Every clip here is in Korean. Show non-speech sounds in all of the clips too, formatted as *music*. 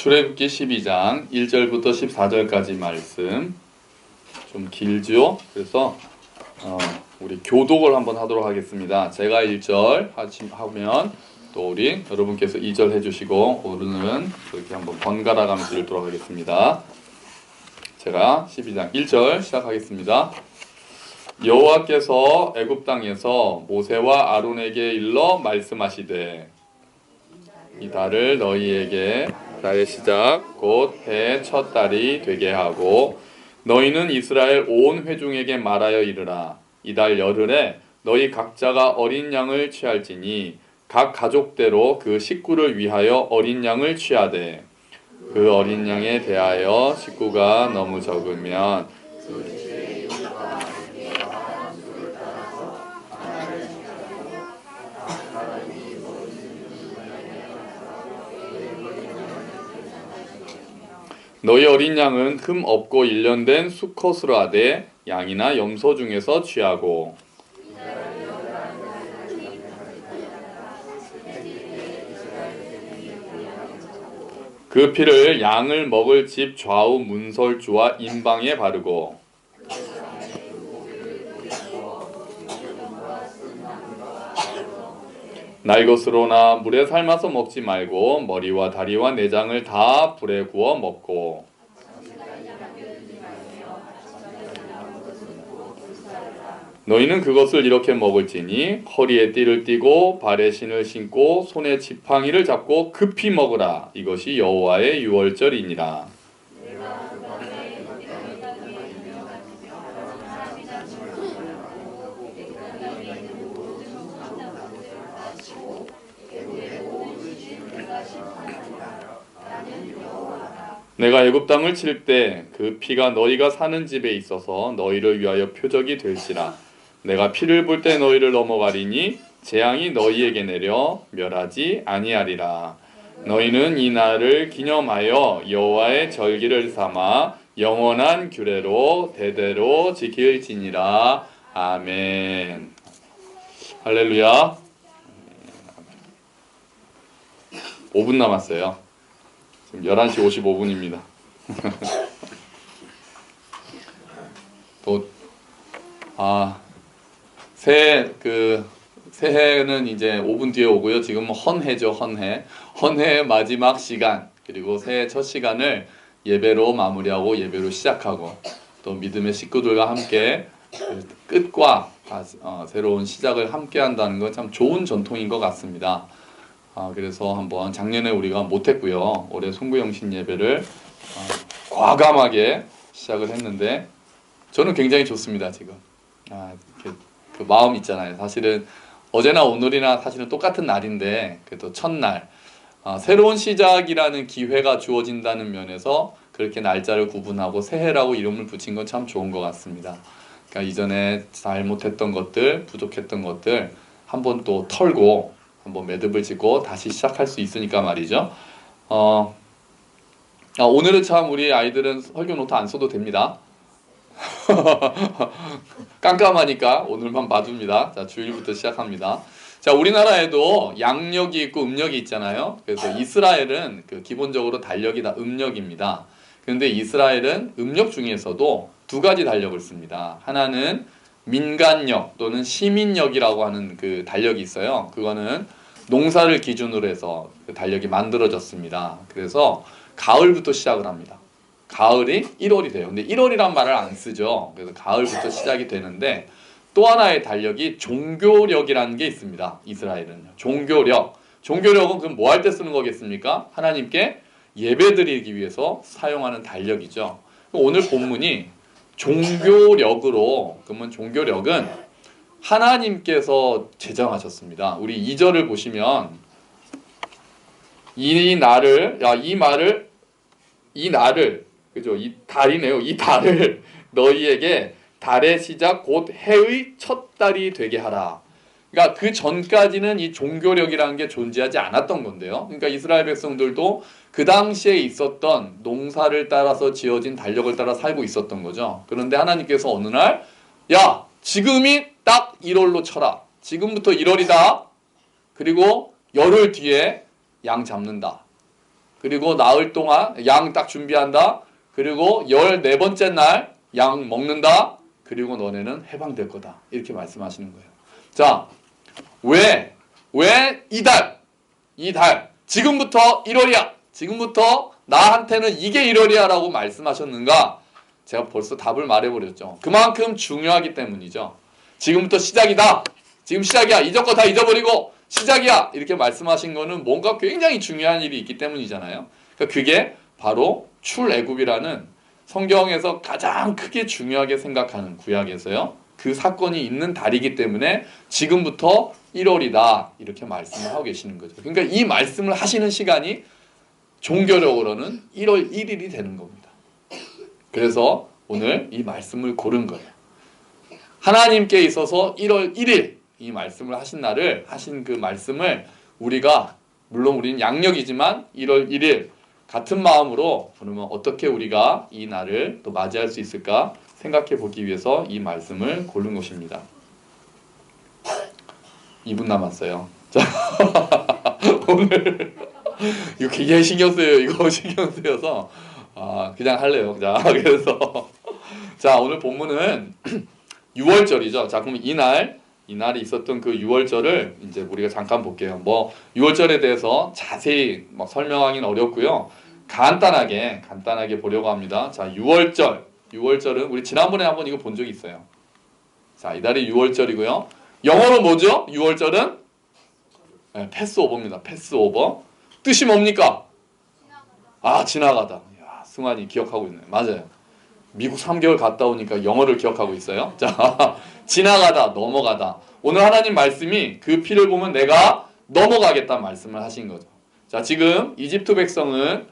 출애굽기 12장 1절부터 14절까지 말씀 좀 길죠? 그래서 어, 우리 교독을 한번 하도록 하겠습니다. 제가 1절 하면 또 우리 여러분께서 2절 해주시고 오늘은 그렇게 한번 번갈아 가면서 읽도록 하겠습니다. 제가 12장 1절 시작하겠습니다. 여호와께서 애굽 땅에서 모세와 아론에게 일러 말씀하시되 이 달을 너희에게 달의 시작. 곧 해 첫 달이 되게 하고 너희는 이스라엘 온 회중에게 말하여 이르라. 이달 열흘에 너희 각자가 어린 양을 취할지니 각 가족대로 그 식구를 위하여 어린 양을 취하되 그 어린 양에 대하여 식구가 너무 적으면 너희 어린 양은 흠 없고 일련된 수컷으로 하되 양이나 염소 중에서 취하고. 그 피를 양을 먹을 집 좌우 문설주와 인방에 바르고 날 것으로나 물에 삶아서 먹지 말고 머리와 다리와 내장을 다 불에 구워 먹고. 너희는 그것을 이렇게 먹을지니 허리에 띠를 띠고 발에 신을 신고 손에 지팡이를 잡고 급히 먹으라. 이것이 여호와의 유월절이니라 내가 애굽 땅을 칠 때 그 피가 너희가 사는 집에 있어서 너희를 위하여 표적이 될지라. 내가 피를 볼 때 너희를 넘어가리니 재앙이 너희에게 내려 멸하지 아니하리라. 너희는 이 날을 기념하여 여호와의 절기를 삼아 영원한 규례로 대대로 지킬지니라. 아멘. 할렐루야. 5분 남았어요 지금 11시 55분입니다 또 아, 새해 그 새해는 이제 5분 뒤에 오고요. 지금 헌해죠, 헌해. 헌해의 마지막 시간 그리고 새해 첫 시간을 예배로 마무리하고 예배로 시작하고 또 믿음의 식구들과 함께 그 끝과 어, 새로운 시작을 함께 한다는 건 참 좋은 전통인 것 같습니다. 아, 그래서 한번 작년에 우리가 못했고요. 올해 송구영신 예배를 어, 과감하게 시작을 했는데 저는 굉장히 좋습니다 지금. 아, 그, 그 마음 있잖아요. 사실은 어제나 오늘이나 사실은 똑같은 날인데 그래도 첫날 아, 새로운 시작이라는 기회가 주어진다는 면에서 그렇게 날짜를 구분하고 새해라고 이름을 붙인 건 참 좋은 것 같습니다. 그러니까 이전에 잘못했던 것들, 부족했던 것들 한번 또 털고 한번 매듭을 짓고 다시 시작할 수 있으니까 말이죠. 어, 아, 오늘은 참 우리 아이들은 설교 노트 안 써도 됩니다. *laughs* 깜깜하니까 오늘만 봐줍니다. 자, 주일부터 시작합니다. 자, 우리나라에도 양력이 있고 음력이 있잖아요. 그래서 이스라엘은 그 기본적으로 달력이 다 음력입니다. 그런데 이스라엘은 음력 중에서도 두 가지 달력을 씁니다. 하나는 민간력 또는 시민력이라고 하는 그 달력이 있어요. 그거는 농사를 기준으로 해서 그 달력이 만들어졌습니다. 그래서 가을부터 시작을 합니다. 가을이 1월이 돼요. 근데 1월이란 말을 안 쓰죠. 그래서 가을부터 시작이 되는데 또 하나의 달력이 종교력이라는 게 있습니다. 이스라엘은 종교력. 종교력은 그럼 뭐 할 때 쓰는 거겠습니까? 하나님께 예배 드리기 위해서 사용하는 달력이죠. 오늘 본문이 종교력으로 그러면 종교력은 하나님께서 제정하셨습니다. 우리 2절을 보시면 이 날을 야 이 말을 이 날을 그죠? 이 달이네요. 이 달을 *laughs* 너희에게 달의 시작 곧 해의 첫 달이 되게 하라. 그러니까 그 전까지는 이 종교력이라는 게 존재하지 않았던 건데요. 그러니까 이스라엘 백성들도 그 당시에 있었던 농사를 따라서 지어진 달력을 따라 살고 있었던 거죠. 그런데 하나님께서 어느 날, 야, 지금이 딱 1월로 쳐라. 지금부터 1월이다. 그리고 열흘 뒤에 양 잡는다. 그리고 나흘 동안 양 딱 준비한다. 그리고 열네 번째 날 양 먹는다. 그리고 너네는 해방될 거다. 이렇게 말씀하시는 거예요. 자, 왜? 왜 이달? 이달. 지금부터 1월이야. 지금부터 나한테는 이게 1월이야라고 말씀하셨는가? 제가 벌써 답을 말해버렸죠. 그만큼 중요하기 때문이죠. 지금부터 시작이다. 지금 시작이야. 이전 거다 잊어버리고 시작이야. 이렇게 말씀하신 거는 뭔가 굉장히 중요한 일이 있기 때문이잖아요. 그러니까 그게 바로 출애굽이라는 성경에서 가장 크게 중요하게 생각하는 구약에서요. 그 사건이 있는 달이기 때문에 지금부터 1월이다. 이렇게 말씀을 하고 계시는 거죠. 그러니까 이 말씀을 하시는 시간이 종교적으로는 1월 1일이 되는 겁니다. 그래서 오늘 이 말씀을 고른 거예요. 하나님께 있어서 1월 1일 이 말씀을 하신 날을 하신 그 말씀을 우리가 물론 우리는 양력이지만 1월 1일 같은 마음으로 그러면 어떻게 우리가 이 날을 또 맞이할 수 있을까 생각해 보기 위해서 이 말씀을 고른 것입니다. 2분 남았어요. *laughs* 자, 오늘 이거 굉장히 신경 쓰여요. 이거 *laughs* 신경 쓰여서 아, 그냥 할래요. 자, *laughs* 그래서 자, 오늘 본문은 *clears throat* 6월절이죠. 자, 그럼 이날 이날이 있었던 그 6월절을 이제 우리가 잠깐 볼게요. 뭐 6월절에 대해서 자세히 뭐 설명하기는 어렵고요. 간단하게 간단하게 보려고 합니다. 자, 6월절. 6월절은 우리 지난번에 한번 이거 본 적이 있어요. 자, 이달이 6월절이고요. 영어로 뭐죠? 6월절은 네, 패스오버입니다. 패스오버. 뜻이 뭡니까? 아, 지나가다. 야, 승환이 기억하고 있네. 맞아요. 미국 3개월 갔다 오니까 영어를 기억하고 있어요. *laughs* 자, 지나가다, 넘어가다. 오늘 하나님 말씀이 그 피를 보면 내가 넘어가겠다는 말씀을 하신 거죠. 자, 지금 이집트 백성은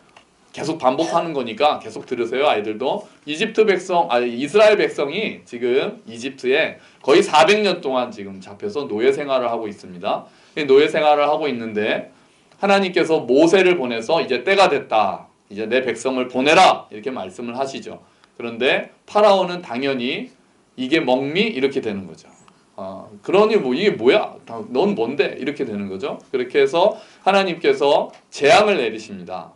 계속 반복하는 거니까 계속 들으세요, 아이들도. 이집트 백성, 아 이스라엘 백성이 지금 이집트에 거의 400년 동안 지금 잡혀서 노예 생활을 하고 있습니다. 이 노예 생활을 하고 있는데 하나님께서 모세를 보내서 이제 때가 됐다. 이제 내 백성을 보내라. 이렇게 말씀을 하시죠. 그런데 파라오는 당연히 이게 먹미 이렇게 되는 거죠. 아, 그러니 뭐 이게 뭐야? 다- 넌 뭔데? 이렇게 되는 거죠. 그렇게 해서 하나님께서 재앙을 내리십니다.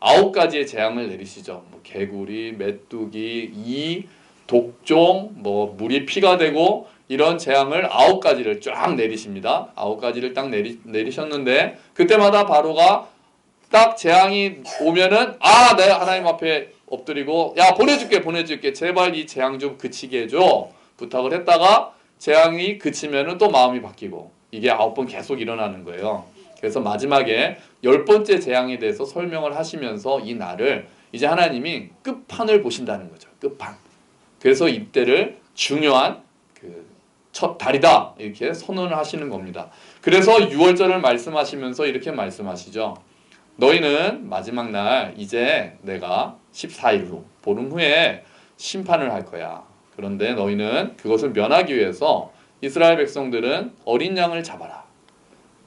아홉 가지의 재앙을 내리시죠. 뭐 개구리, 메뚜기, 이, 독종, 뭐 물이 피가 되고 이런 재앙을 아홉 가지를 쫙 내리십니다. 아홉 가지를 딱 내리, 내리셨는데 그때마다 바로가 딱 재앙이 오면은 아, 내 하나님 앞에 엎드리고 야 보내줄게 보내줄게 제발 이 재앙 좀 그치게 해줘 부탁을 했다가 재앙이 그치면은 또 마음이 바뀌고 이게 아홉 번 계속 일어나는 거예요. 그래서 마지막에 열 번째 재앙에 대해서 설명을 하시면서 이 날을 이제 하나님이 끝판을 보신다는 거죠. 끝판. 그래서 이때를 중요한 그 첫 달이다 이렇게 선언을 하시는 겁니다. 그래서 6월절을 말씀하시면서 이렇게 말씀하시죠. 너희는 마지막 날 이제 내가 14일 후 보름 후에 심판을 할 거야. 그런데 너희는 그것을 면하기 위해서 이스라엘 백성들은 어린 양을 잡아라.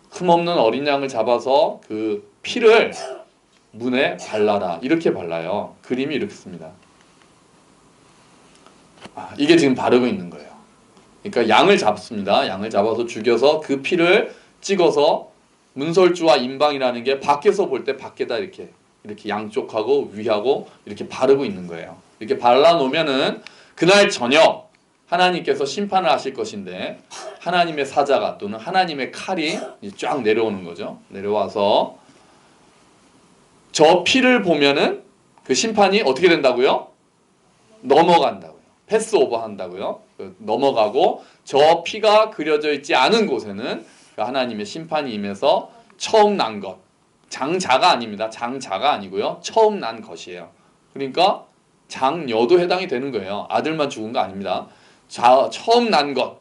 흠없는 어린 양을 잡아서 그 피를 문에 발라라. 이렇게 발라요. 그림이 이렇게 씁니다. 아, 이게 지금 바르고 있는 거예요. 그러니까 양을 잡습니다. 양을 잡아서 죽여서 그 피를 찍어서 문설주와 임방이라는 게 밖에서 볼 때 밖에다 이렇게 이렇게 양쪽하고 위하고 이렇게 바르고 있는 거예요. 이렇게 발라 놓으면은 그날 저녁 하나님께서 심판을 하실 것인데 하나님의 사자가 또는 하나님의 칼이 쫙 내려오는 거죠. 내려와서 저 피를 보면은 그 심판이 어떻게 된다고요? 넘어간다고요. 패스오버 한다고요. 그 넘어가고 저 피가 그려져 있지 않은 곳에는 그 하나님의 심판이 임해서 처음 난 것. 장자가 아닙니다. 장자가 아니고요. 처음 난 것이에요. 그러니까 장녀도 해당이 되는 거예요. 아들만 죽은 거 아닙니다. 자, 처음 난 것.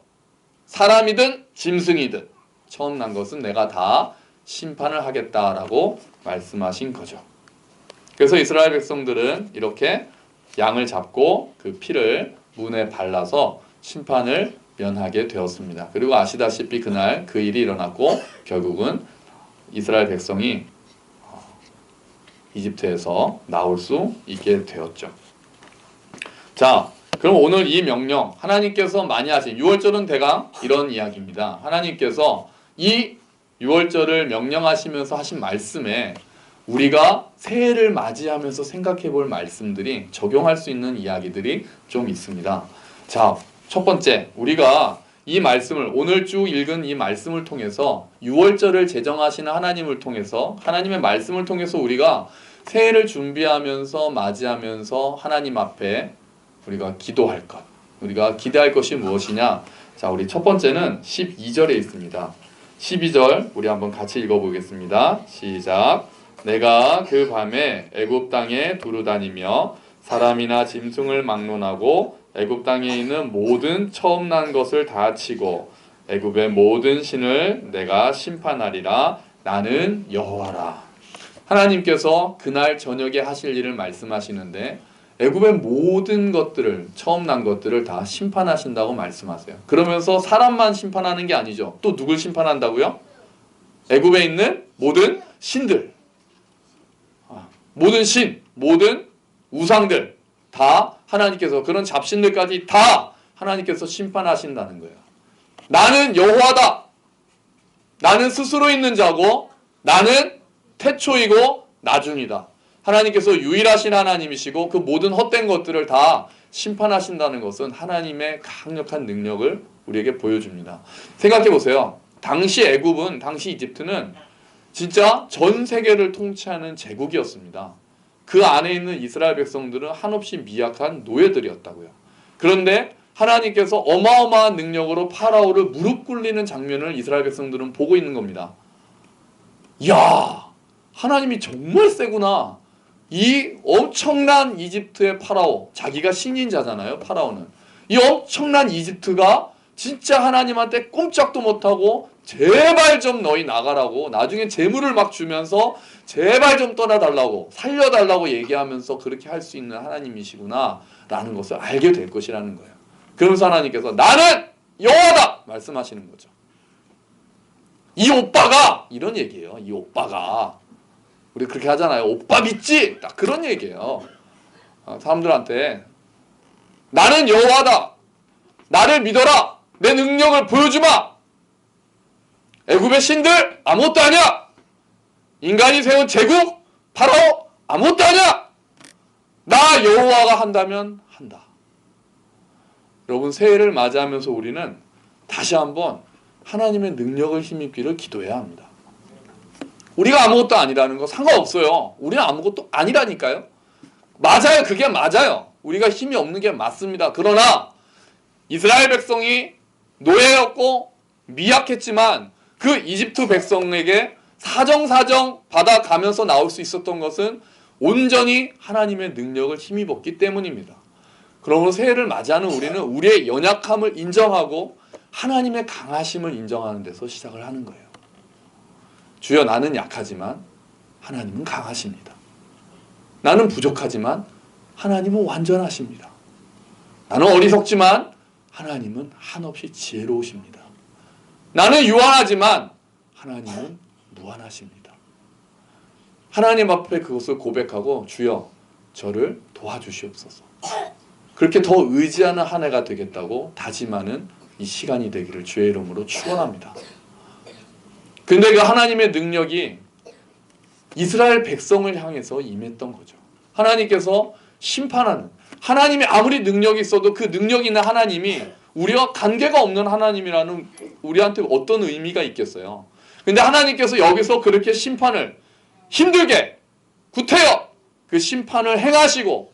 사람이든 짐승이든 처음 난 것은 내가 다 심판을 하겠다라고 말씀하신 거죠. 그래서 이스라엘 백성들은 이렇게 양을 잡고 그 피를 문에 발라서 심판을 면하게 되었습니다. 그리고 아시다시피 그날 그 일이 일어났고 결국은 이스라엘 백성이 어, 이집트에서 나올 수 있게 되었죠. 자, 그럼 오늘 이 명령 하나님께서 많이 하신 6월절은 대강 이런 이야기입니다. 하나님께서 이 6월절을 명령하시면서 하신 말씀에 우리가 새해를 맞이하면서 생각해 볼 말씀들이 적용할 수 있는 이야기들이 좀 있습니다. 자, 첫 번째, 우리가 이 말씀을 오늘 쭉 읽은 이 말씀을 통해서 6월절을 제정하시는 하나님을 통해서 하나님의 말씀을 통해서 우리가 새해를 준비하면서 맞이하면서 하나님 앞에 우리가 기도할 것, 우리가 기대할 것이 무엇이냐? 자, 우리 첫 번째는 12절에 있습니다. 12절 우리 한번 같이 읽어보겠습니다. 시작. 내가 그 밤에 애굽 땅에 두루 다니며 사람이나 짐승을 막론하고 애굽 땅에 있는 모든 처음 난 것을 다 치고 애굽의 모든 신을 내가 심판하리라 나는 여호와라. 하나님께서 그날 저녁에 하실 일을 말씀하시는데 애굽의 모든 것들을 처음 난 것들을 다 심판하신다고 말씀하세요. 그러면서 사람만 심판하는 게 아니죠. 또 누굴 심판한다고요? 애굽에 있는 모든 신들, 아, 모든 신, 모든 우상들 다 하나님께서 그런 잡신들까지 다 하나님께서 심판하신다는 거예요. 나는 여호와다. 나는 스스로 있는 자고 나는 태초이고 나중이다. 하나님께서 유일하신 하나님이시고 그 모든 헛된 것들을 다 심판하신다는 것은 하나님의 강력한 능력을 우리에게 보여줍니다. 생각해 보세요. 당시 애굽은 당시 이집트는 진짜 전 세계를 통치하는 제국이었습니다. 그 안에 있는 이스라엘 백성들은 한없이 미약한 노예들이었다고요. 그런데 하나님께서 어마어마한 능력으로 파라오를 무릎 꿇리는 장면을 이스라엘 백성들은 보고 있는 겁니다. 야, 하나님이 정말 세구나. 이 엄청난 이집트의 파라오, 자기가 신인 자잖아요, 파라오는. 이 엄청난 이집트가 진짜 하나님한테 꼼짝도 못하고 제발 좀 너희 나가라고 나중에 재물을 막 주면서 제발 좀 떠나달라고 살려달라고 얘기하면서 그렇게 할 수 있는 하나님이시구나 라는 것을 알게 될 것이라는 거예요. 그러면서 하나님께서 나는 여호와다 말씀하시는 거죠. 이 오빠가 이런 얘기예요. 이 오빠가 우리 그렇게 하잖아요. 오빠 믿지? 딱 그런 얘기예요. 어, 사람들한테 나는 여호와다. 나를 믿어라. 내 능력을 보여주마. 애굽의 신들 아무것도 아니야. 인간이 세운 제국 바로 아무것도 아니야. 나 여호와가 한다면 한다. 여러분 새해를 맞이하면서 우리는 다시 한번 하나님의 능력을 힘입기를 기도해야 합니다. 우리가 아무것도 아니라는 거 상관없어요. 우리는 아무것도 아니라니까요. 맞아요. 그게 맞아요. 우리가 힘이 없는 게 맞습니다. 그러나 이스라엘 백성이 노예였고 미약했지만 그 이집트 백성에게 사정사정 받아가면서 나올 수 있었던 것은 온전히 하나님의 능력을 힘입었기 때문입니다. 그러므로 새해를 맞이하는 우리는 우리의 연약함을 인정하고 하나님의 강하심을 인정하는 데서 시작을 하는 거예요. 주여 나는 약하지만 하나님은 강하십니다. 나는 부족하지만 하나님은 완전하십니다. 나는 어리석지만 하나님은 한없이 지혜로우십니다. 나는 유한하지만 하나님은 무한하십니다. 하나님 앞에 그것을 고백하고 주여 저를 도와주시옵소서. 그렇게 더 의지하는 한 해가 되겠다고 다짐하는 이 시간이 되기를 주의 이름으로 축원합니다. 근데 그 하나님의 능력이 이스라엘 백성을 향해서 임했던 거죠. 하나님께서 심판하는 하나님이 아무리 능력이 있어도 그 능력 있는 하나님이 우리와 관계가 없는 하나님이라는 우리한테 어떤 의미가 있겠어요. 근데 하나님께서 여기서 그렇게 심판을 힘들게 구태여 그 심판을 행하시고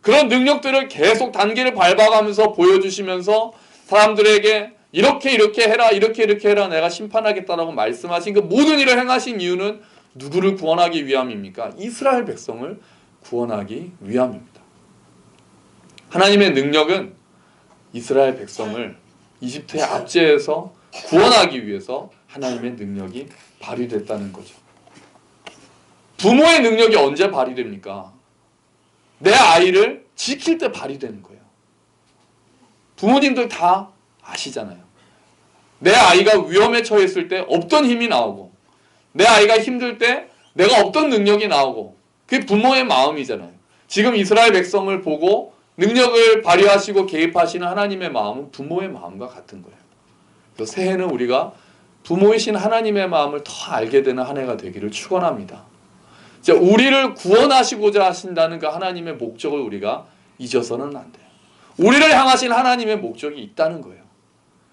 그런 능력들을 계속 단계를 밟아가면서 보여주시면서 사람들에게 이렇게 이렇게 해라 이렇게 이렇게 해라 내가 심판하겠다라고 말씀하신 그 모든 일을 행하신 이유는 누구를 구원하기 위함입니까? 이스라엘 백성을 구원하기 위함입니다. 하나님의 능력은 이스라엘 백성을 이집트의 압제에서 구원하기 위해서 하나님의 능력이 발휘됐다는 거죠. 부모의 능력이 언제 발휘됩니까? 내 아이를 지킬 때 발휘되는 거예요. 부모님들 다 아시잖아요. 내 아이가 위험에 처했을 때 없던 힘이 나오고, 내 아이가 힘들 때 내가 없던 능력이 나오고, 그게 부모의 마음이잖아요. 지금 이스라엘 백성을 보고 능력을 발휘하시고 개입하시는 하나님의 마음은 부모의 마음과 같은 거예요. 그래서 새해는 우리가 부모이신 하나님의 마음을 더 알게 되는 한 해가 되기를 축원합니다. 자, 우리를 구원하시고자 하신다는 그 하나님의 목적을 우리가 잊어서는 안 돼요. 우리를 향하신 하나님의 목적이 있다는 거예요.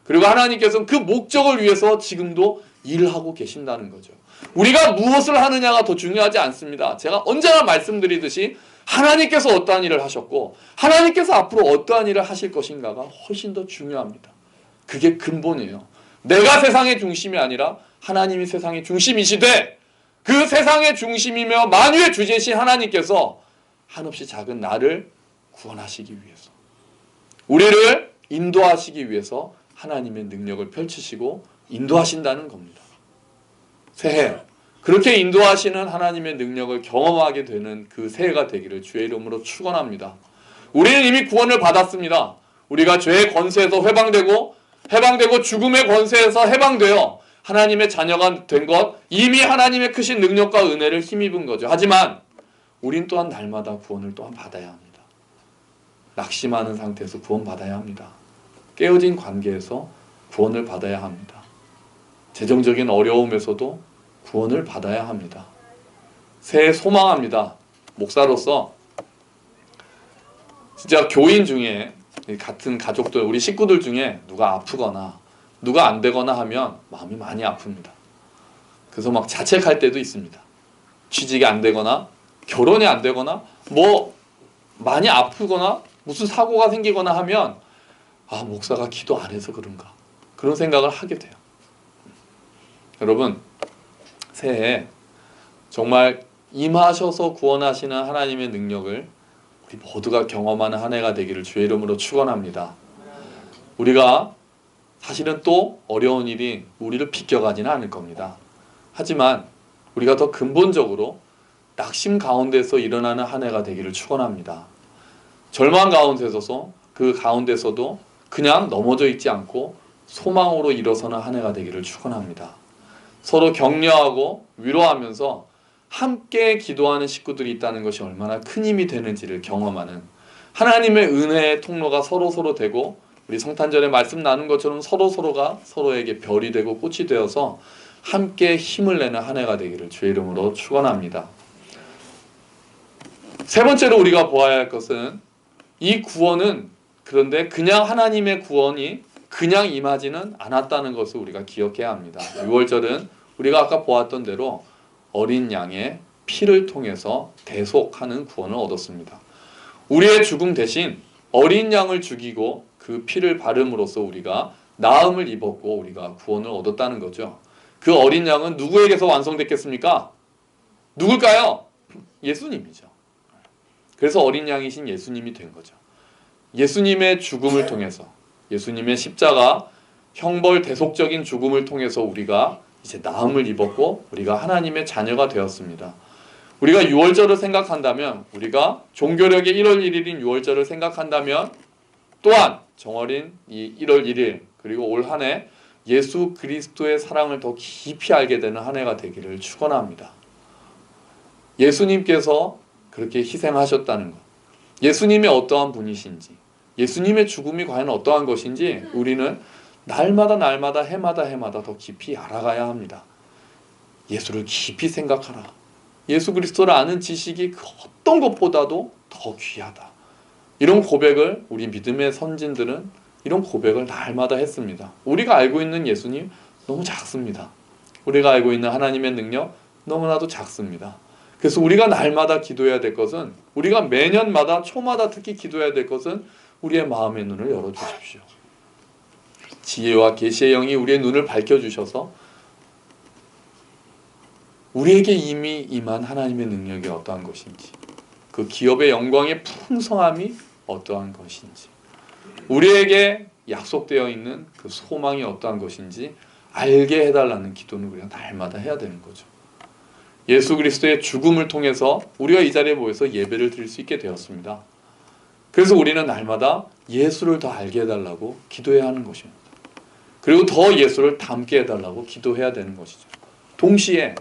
그리고 하나님께서는 그 목적을 위해서 지금도 일을 하고 계신다는 거죠. 우리가 무엇을 하느냐가 더 중요하지 않습니다. 제가 언제나 말씀드리듯이 하나님께서 어떠한 일을 하셨고 하나님께서 앞으로 어떠한 일을 하실 것인가가 훨씬 더 중요합니다. 그게 근본이에요. 내가 세상의 중심이 아니라 하나님이 세상의 중심이시되 그 세상의 중심이며 만유의 주제신 하나님께서 한없이 작은 나를 구원하시기 위해서 우리를 인도하시기 위해서 하나님의 능력을 펼치시고 인도하신다는 겁니다. 새해 그렇게 인도하시는 하나님의 능력을 경험하게 되는 그 새해가 되기를 주의 이름으로 축원합니다. 우리는 이미 구원을 받았습니다. 우리가 죄의 권세에서 해방되고 해방되고 죽음의 권세에서 해방되어 하나님의 자녀가 된 것 이미 하나님의 크신 능력과 은혜를 힘입은 거죠. 하지만 우린 또한 날마다 구원을 또한 받아야 합니다. 낙심하는 상태에서 구원 받아야 합니다. 깨어진 관계에서 구원을 받아야 합니다. 재정적인 어려움에서도 구원을 받아야 합니다. 새해 소망합니다. 목사로서 진짜 교인 중에 같은 가족들 우리 식구들 중에 누가 아프거나 누가 안 되거나 하면 마음이 많이 아픕니다. 그래서 막 자책할 때도 있습니다. 취직이 안 되거나 결혼이 안 되거나 뭐 많이 아프거나 무슨 사고가 생기거나 하면 아 목사가 기도 안 해서 그런가 그런 생각을 하게 돼요. 여러분 새해 정말 임하셔서 구원하시는 하나님의 능력을 우리 모두가 경험하는 한 해가 되기를 주의 이름으로 축원합니다. 우리가 사실은 또 어려운 일이 우리를 비껴가지는 않을 겁니다. 하지만 우리가 더 근본적으로 낙심 가운데서 일어나는 한 해가 되기를 축원합니다. 절망 가운데서도 그 가운데서도 그냥 넘어져 있지 않고 소망으로 일어서는 한 해가 되기를 축원합니다. 서로 격려하고 위로하면서 함께 기도하는 식구들이 있다는 것이 얼마나 큰 힘이 되는지를 경험하는 하나님의 은혜의 통로가 서로 서로 되고 우리 성탄절에 말씀 나눈 것처럼 서로 서로가 서로에게 별이 되고 꽃이 되어서 함께 힘을 내는 한 해가 되기를 주의 이름으로 축원합니다. 세 번째로 우리가 보아야 할 것은 이 구원은 그런데 그냥 하나님의 구원이 그냥 임하지는 않았다는 것을 우리가 기억해야 합니다. 6월절은 우리가 아까 보았던 대로 어린 양의 피를 통해서 대속하는 구원을 얻었습니다. 우리의 죽음 대신 어린 양을 죽이고 그 피를 바름으로써 우리가 나음을 입었고 우리가 구원을 얻었다는 거죠. 그 어린 양은 누구에게서 완성됐겠습니까? 누굴까요? 예수님이죠. 그래서 어린 양이신 예수님이 된 거죠. 예수님의 죽음을 통해서 예수님의 십자가 형벌 대속적인 죽음을 통해서 우리가 이제 나음을 입었고 우리가 하나님의 자녀가 되었습니다. 우리가 6월절을 생각한다면 우리가 종교력의 1월 1일인 6월절을 생각한다면 또한 정월인 이 1월 1일 그리고 올 한 해 예수 그리스도의 사랑을 더 깊이 알게 되는 한 해가 되기를 축원합니다. 예수님께서 그렇게 희생하셨다는 것. 예수님이 어떠한 분이신지, 예수님의 죽음이 과연 어떠한 것인지 우리는 날마다 날마다 해마다 해마다 더 깊이 알아가야 합니다. 예수를 깊이 생각하라. 예수 그리스도를 아는 지식이 그 어떤 것보다도 더 귀하다. 이런 고백을 우리 믿음의 선진들은 이런 고백을 날마다 했습니다. 우리가 알고 있는 예수님 너무 작습니다. 우리가 알고 있는 하나님의 능력 너무나도 작습니다. 그래서 우리가 날마다 기도해야 될 것은 우리가 매년마다 초마다 특히 기도해야 될 것은 우리의 마음의 눈을 열어 주십시오. 지혜와 계시의 영이 우리의 눈을 밝혀 주셔서 우리에게 이미 임한 하나님의 능력이 어떠한 것인지 그 기업의 영광의 풍성함이 어떠한 것인지 우리에게 약속되어 있는 그 소망이 어떠한 것인지 알게 해달라는 기도는 우리가 날마다 해야 되는 거죠. 예수 그리스도의 죽음을 통해서 우리가 이 자리에 모여서 예배를 드릴 수 있게 되었습니다. 그래서 우리는 날마다 예수를 더 알게 해달라고 기도해야 하는 것입니다. 그리고 더 예수를 닮게 해달라고 기도해야 되는 것이죠. 동시에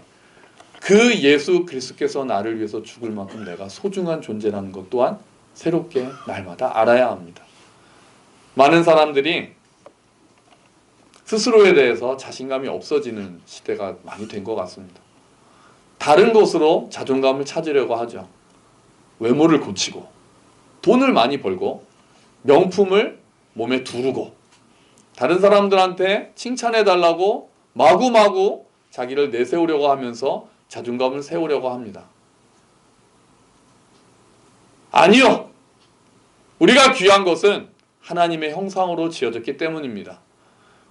그 예수 그리스도께서 나를 위해서 죽을 만큼 내가 소중한 존재라는 것 또한 새롭게 날마다 알아야 합니다. 많은 사람들이 스스로에 대해서 자신감이 없어지는 시대가 많이 된 것 같습니다. 다른 것으로 자존감을 찾으려고 하죠. 외모를 고치고 돈을 많이 벌고 명품을 몸에 두르고 다른 사람들한테 칭찬해 달라고 마구마구 자기를 내세우려고 하면서 자존감을 세우려고 합니다. 아니요. 우리가 귀한 것은 하나님의 형상으로 지어졌기 때문입니다.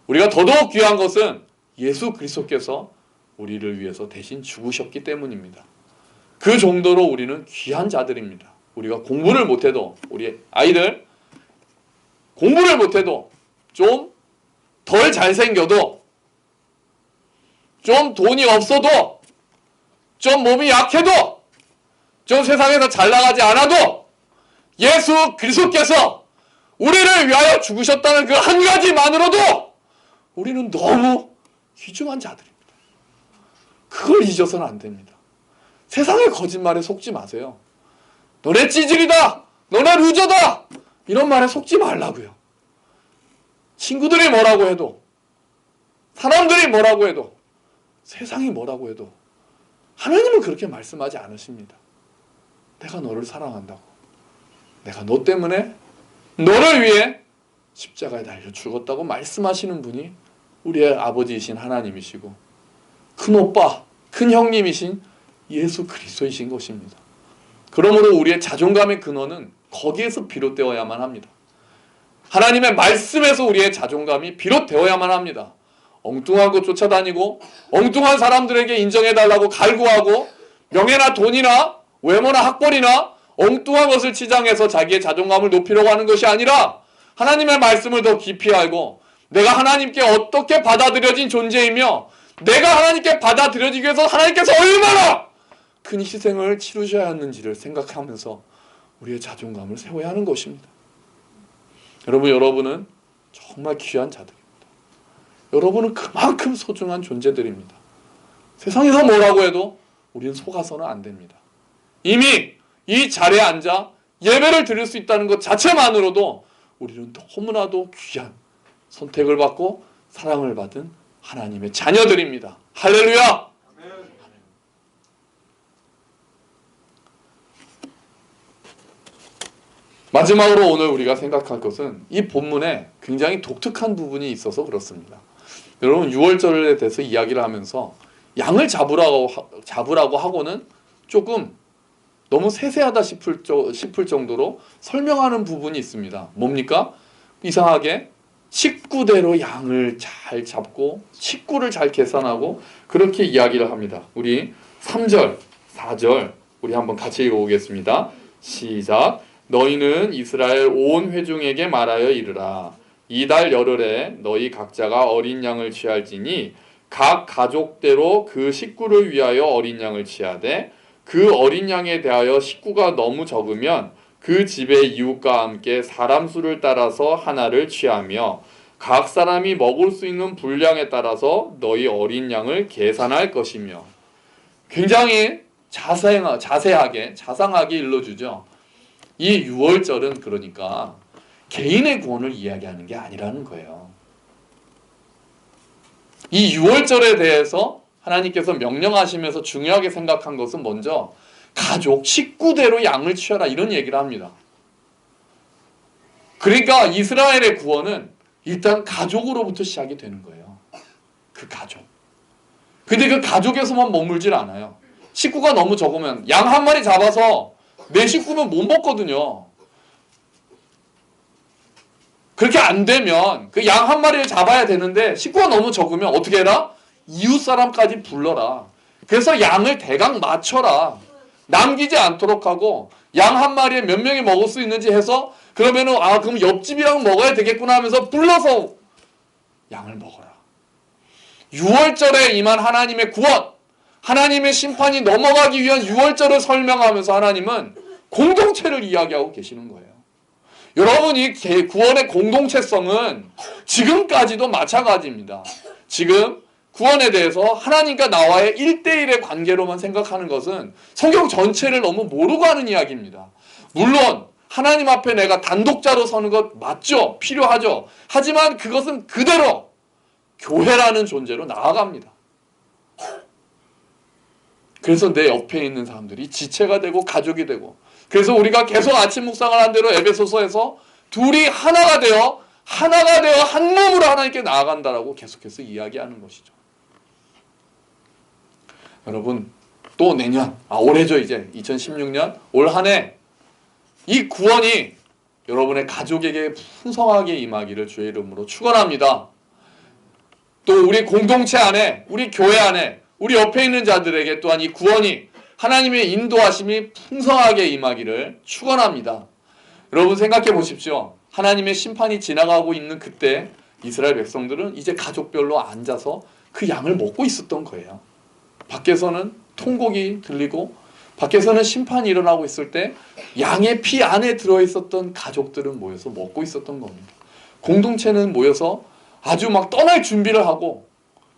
우리가 더더욱 귀한 것은 예수 그리스도께서 우리를 위해서 대신 죽으셨기 때문입니다. 그 정도로 우리는 귀한 자들입니다. 우리가 공부를 못해도 우리 아이들 공부를 못해도 좀 덜 잘생겨도 좀 돈이 없어도 좀 몸이 약해도 좀 세상에서 잘 나가지 않아도 예수 그리스도께서 우리를 위하여 죽으셨다는 그 한 가지만으로도 우리는 너무 귀중한 자들입니다. 그걸 잊어서는 안 됩니다. 세상의 거짓말에 속지 마세요. 너네 찌질이다! 너네 루저다! 이런 말에 속지 말라고요. 친구들이 뭐라고 해도, 사람들이 뭐라고 해도, 세상이 뭐라고 해도, 하나님은 그렇게 말씀하지 않으십니다. 내가 너를 사랑한다고. 내가 너 때문에 너를 위해 십자가에 달려 죽었다고 말씀하시는 분이 우리의 아버지이신 하나님이시고 큰 오빠, 큰 형님이신 예수 그리스도이신 것입니다. 그러므로 우리의 자존감의 근원은 거기에서 비롯되어야만 합니다. 하나님의 말씀에서 우리의 자존감이 비롯되어야만 합니다. 엉뚱한 것 쫓아다니고 엉뚱한 사람들에게 인정해달라고 갈구하고 명예나 돈이나 외모나 학벌이나 엉뚱한 것을 치장해서 자기의 자존감을 높이려고 하는 것이 아니라 하나님의 말씀을 더 깊이 알고 내가 하나님께 어떻게 받아들여진 존재이며 내가 하나님께 받아들여지기 위해서 하나님께서 얼마나 큰 희생을 치르셔야 하는지를 생각하면서 우리의 자존감을 세워야 하는 것입니다. 여러분, 여러분은 정말 귀한 자들입니다. 여러분은 그만큼 소중한 존재들입니다. 세상에서 뭐라고 해도 우리는 속아서는 안 됩니다. 이미 이 자리에 앉아 예배를 드릴 수 있다는 것 자체만으로도 우리는 너무나도 귀한 선택을 받고 사랑을 받은 하나님의 자녀들입니다. 할렐루야! 마지막으로 오늘 우리가 생각할 것은 이 본문에 굉장히 독특한 부분이 있어서 그렇습니다. 여러분 6월절에 대해서 이야기를 하면서 양을 잡으라고 잡으라고 하고는 조금 너무 세세하다 싶을, 싶을 정도로 설명하는 부분이 있습니다. 뭡니까? 이상하게 식구대로 양을 잘 잡고 식구를 잘 계산하고 그렇게 이야기를 합니다. 우리 3절, 4절 우리 한번 같이 읽어보겠습니다. 시작. 너희는 이스라엘 온 회중에게 말하여 이르라. 이달 열흘에 너희 각자가 어린 양을 취할지니 각 가족대로 그 식구를 위하여 어린 양을 취하되 그 어린 양에 대하여 식구가 너무 적으면 그 집의 이웃과 함께 사람 수를 따라서 하나를 취하며 각 사람이 먹을 수 있는 분량에 따라서 너희 어린 양을 계산할 것이며 굉장히 자세하, 자세하게 자상하게 일러주죠. 이 6월절은 그러니까 개인의 구원을 이야기하는 게 아니라는 거예요. 이 6월절에 대해서 하나님께서 명령하시면서 중요하게 생각한 것은 먼저 가족, 식구대로 양을 취하라 이런 얘기를 합니다. 그러니까 이스라엘의 구원은 일단 가족으로부터 시작이 되는 거예요. 그 가족. 근데 그 가족에서만 머물질 않아요. 식구가 너무 적으면 양 한 마리 잡아서 내 식구면 못 먹거든요. 그렇게 안 되면 그 양 한 마리를 잡아야 되는데 식구가 너무 적으면 어떻게 해라? 이웃 사람까지 불러라. 그래서 양을 대강 맞춰라. 남기지 않도록 하고 양 한 마리에 몇 명이 먹을 수 있는지 해서 그러면은 아 그럼 옆집이랑 먹어야 되겠구나 하면서 불러서 양을 먹어라. 6월절에 임한 하나님의 구원, 하나님의 심판이 넘어가기 위한 6월절을 설명하면서 하나님은 공동체를 이야기하고 계시는 거예요. 여러분이 구원의 공동체성은 지금까지도 마찬가지입니다. 지금 구원에 대해서 하나님과 나와의 1대1의 관계로만 생각하는 것은 성경 전체를 너무 모르고 하는 이야기입니다. 물론 하나님 앞에 내가 단독자로 서는 것 맞죠? 필요하죠. 하지만 그것은 그대로 교회라는 존재로 나아갑니다. 그래서 내 옆에 있는 사람들이 지체가 되고 가족이 되고 그래서 우리가 계속 아침 묵상을 한 대로 에베소서에서 둘이 하나가 되어 하나가 되어 한 몸으로 하나님께 나아간다라고 계속해서 이야기하는 것이죠. 여러분 또 내년 아 올해죠 이제 2016년 올 한 해 이 구원이 여러분의 가족에게 풍성하게 임하기를 주의 이름으로 축원합니다. 또 우리 공동체 안에 우리 교회 안에 우리 옆에 있는 자들에게 또한 이 구원이 하나님의 인도하심이 풍성하게 임하기를 축원합니다. 여러분 생각해 보십시오. 하나님의 심판이 지나가고 있는 그때 이스라엘 백성들은 이제 가족별로 앉아서 그 양을 먹고 있었던 거예요. 밖에서는 통곡이 들리고 밖에서는 심판이 일어나고 있을 때 양의 피 안에 들어 있었던 가족들은 모여서 먹고 있었던 겁니다. 공동체는 모여서 아주 막 떠날 준비를 하고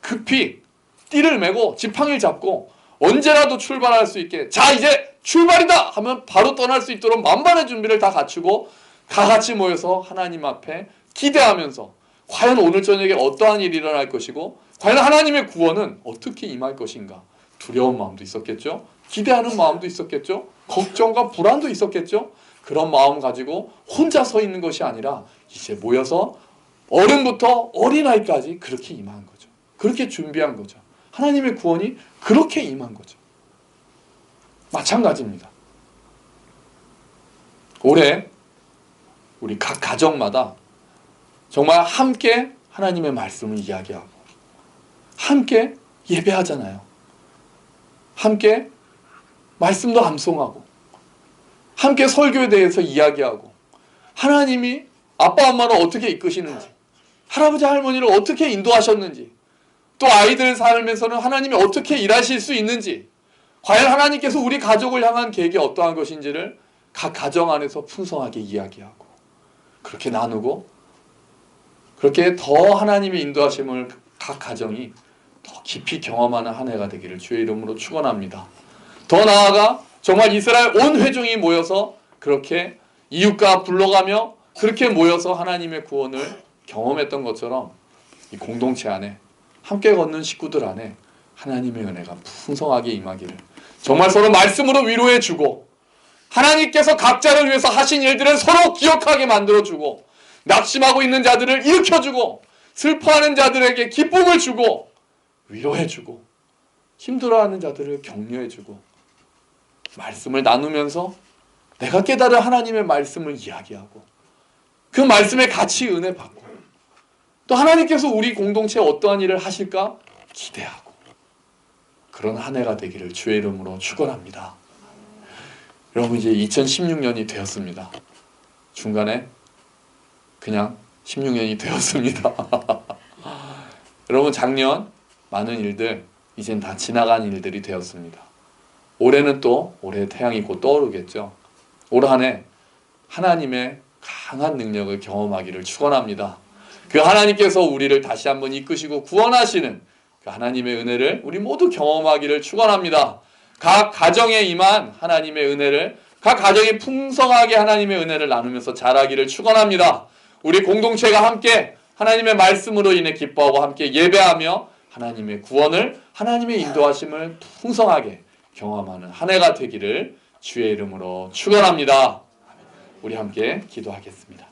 급히 띠를 메고 지팡이를 잡고 언제라도 출발할 수 있게 자 이제 출발이다! 하면 바로 떠날 수 있도록 만반의 준비를 다 갖추고 다 같이 모여서 하나님 앞에 기대하면서 과연 오늘 저녁에 어떠한 일이 일어날 것이고 과연 하나님의 구원은 어떻게 임할 것인가? 두려운 마음도 있었겠죠? 기대하는 마음도 있었겠죠? 걱정과 불안도 있었겠죠? 그런 마음 가지고 혼자 서 있는 것이 아니라 이제 모여서 어른부터 어린아이까지 그렇게 임한 거죠. 그렇게 준비한 거죠 하나님의 구원이 그렇게 임한 거죠 마찬가지입니다 올해 우리 각 가정마다 정말 함께 하나님의 말씀을 이야기하고 함께 예배하잖아요. 함께 말씀도 암송하고 함께 설교에 대해서 이야기하고 하나님이 아빠 엄마를 어떻게 이끄시는지 할아버지 할머니를 어떻게 인도하셨는지 또 아이들 삶에서는 하나님이 어떻게 일하실 수 있는지 과연 하나님께서 우리 가족을 향한 계획이 어떠한 것인지를 각 가정 안에서 풍성하게 이야기하고 그렇게 나누고 그렇게 더 하나님의 인도하심을 각 가정이 더 깊이 경험하는 한 해가 되기를 주의 이름으로 축원합니다. 더 나아가 정말 이스라엘 온 회중이 모여서 그렇게 이웃과 불러가며 그렇게 모여서 하나님의 구원을 경험했던 것처럼 이 공동체 안에 함께 걷는 식구들 안에 하나님의 은혜가 풍성하게 임하기를. 정말 서로 말씀으로 위로해 주고 하나님께서 각자를 위해서 하신 일들을 서로 기억하게 만들어 주고 낙심하고 있는 자들을 일으켜 주고 슬퍼하는 자들에게 기쁨을 주고 위로해 주고 힘들어하는 자들을 격려해 주고 말씀을 나누면서 내가 깨달은 하나님의 말씀을 이야기하고 그 말씀의 가치 은혜 받고 또 하나님께서 우리 공동체에 어떠한 일을 하실까 기대하고 그런 한 해가 되기를 주의 이름으로 축원합니다. 여러분 이제 2016년이 되었습니다. 중간에 그냥 16년이 되었습니다. *laughs* 여러분 작년 많은 일들 이젠 다 지나간 일들이 되었습니다. 올해는 또 올해 태양이 곧 떠오르겠죠. 올 한해 하나님의 강한 능력을 경험하기를 축원합니다. 그 하나님께서 우리를 다시 한번 이끄시고 구원하시는 그 하나님의 은혜를 우리 모두 경험하기를 축원합니다. 각 가정에 임한 하나님의 은혜를 각 가정이 풍성하게 하나님의 은혜를 나누면서 자라기를 축원합니다. 우리 공동체가 함께 하나님의 말씀으로 인해 기뻐하고 함께 예배하며 하나님의 구원을 하나님의 인도하심을 풍성하게 경험하는 한 해가 되기를 주의 이름으로 축원합니다. 우리 함께 기도하겠습니다.